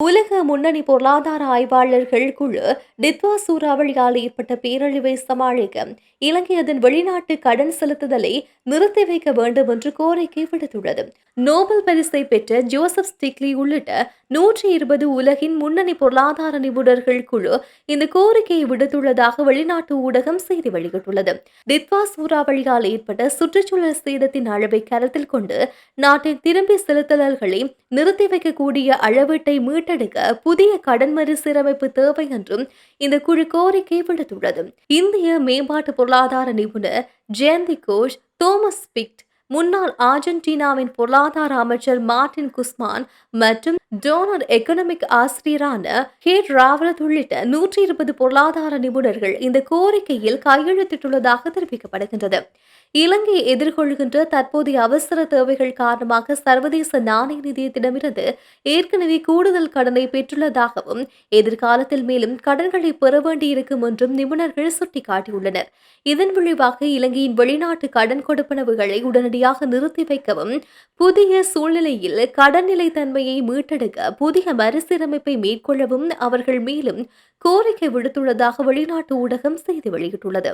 உலக முன்னணி பொருளாதார ஆய்வாளர்கள் குழு டித்வா சூறாவளியால் ஏற்பட்ட பேரழிவை சமாளிக்க இலங்கை அதன் வெளிநாட்டு கடன் செலுத்துதலை நிறுத்தி வைக்க வேண்டும் என்று கோரிக்கை விடுத்துள்ளது. நோபல் பரிசை பெற்ற ஜோசப் ஸ்டிக்லி உள்ளிட்ட நூற்றி இருபது உலகின் முன்னணி பொருளாதார நிபுணர்கள் குழு இந்த கோரிக்கையை விடுத்துள்ளதாக வெளிநாட்டு ஊடகம் செய்தி வெளியிட்டுள்ளது. டித்வா சூறாவளியால் ஏற்பட்ட சுற்றுச்சூழல் சேதத்தின் அளவை கருத்தில் கொண்டு நாட்டின் திரும்பி செலுத்துதல்களை நிறுத்தி வைக்கக்கூடிய அளவீட்டை மீட்டு மீட்டெடுக்க புதிய கடன் மறுசீரமைப்பு தேவை என்றும் இந்த குழு கோரிக்கை விடுத்துள்ளது. இந்திய மேம்பாட்டு பொருளாதார நிபுணர் ஜெயந்தி கோஷ் தோமஸ் பிக்ட் முன்னாள் அர்ஜென்டினாவின் பொருளாதார அமைச்சர் மார்டின் குஸ்மான் மற்றும் டோனர் எக்கனாமிக் ஆசிரியரான ஹேட் ராவலத் உள்ளிட்ட நூற்றி இருபது பொருளாதார நிபுணர்கள் இந்த கோரிக்கையில் கையெழுத்திட்டுள்ளதாக தெரிவிக்கப்படுகின்றது. இலங்கை எதிர்கொள்கின்ற தற்போதைய அவசர தேவைகள் காரணமாக சர்வதேச நாணய நிதியத்திடமிருந்து ஏற்கனவே கூடுதல் கடனை பெற்றுள்ளதாகவும் எதிர்காலத்தில் மேலும் கடன்களை பெற வேண்டியிருக்கும் என்றும் நிபுணர்கள் சுட்டிக்காட்டியுள்ளனர். இதன் விளைவாக இலங்கையின் வெளிநாட்டு கடன் கொடுப்பனவுகளை உடனடி உடனடியாக நிறுத்தி வைக்கவும் புதிய சூழ்நிலையில் கடன் நிலைத்தன்மையை மீட்டெடுக்க புதிய மறுசீரமைப்பை மேற்கொள்ளவும் அவர்கள் மேலும் கோரிக்கை விடுத்துள்ளதாக வெளிநாட்டு ஊடகம் செய்தி வெளியிட்டுள்ளது.